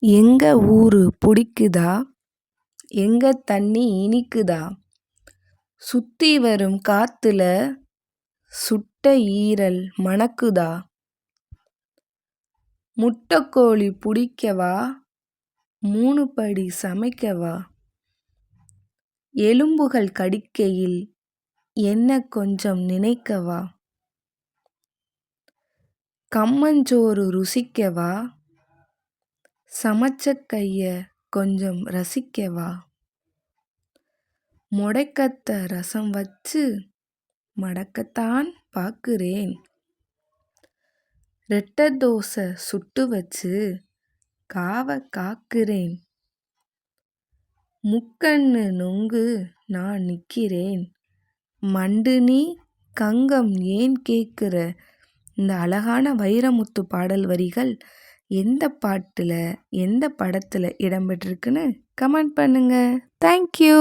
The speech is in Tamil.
எங்கள் ஊர் பிடிக்குதா? எங்கள் தண்ணி இனிக்குதா? சுற்றி வரும் காத்துல சுட்ட ஈரல் மணக்குதா? முட்டைக்கோழி பிடிக்கவா? மூணு படி சமைக்கவா? எலும்புகள் கடிக்கையில் என்ன கொஞ்சம் நினைக்கவா? கம்மஞ்சோறு ருசிக்கவா? சமைச்ச கைய கொஞ்சம் ரசிக்கவா? மொடக்கத்தான் ரசம் வச்சு மடக்கத்தான் பாக்குறேன். ரெட்டை தோசை சுட்டு வச்சு காவ காக்கிறேன். முக்கண்ணு நொங்கு நான் நிக்கிறேன். மண்டு நீ கங்கம் ஏன் கேட்குற இந்த அழகான வைரமுத்து பாடல் வரிகள் எந்த பாட்டில் எந்த படத்தில் இடம்பெற்றிருக்குன்னு கமெண்ட் பண்ணுங்கள் தேங்க்யூ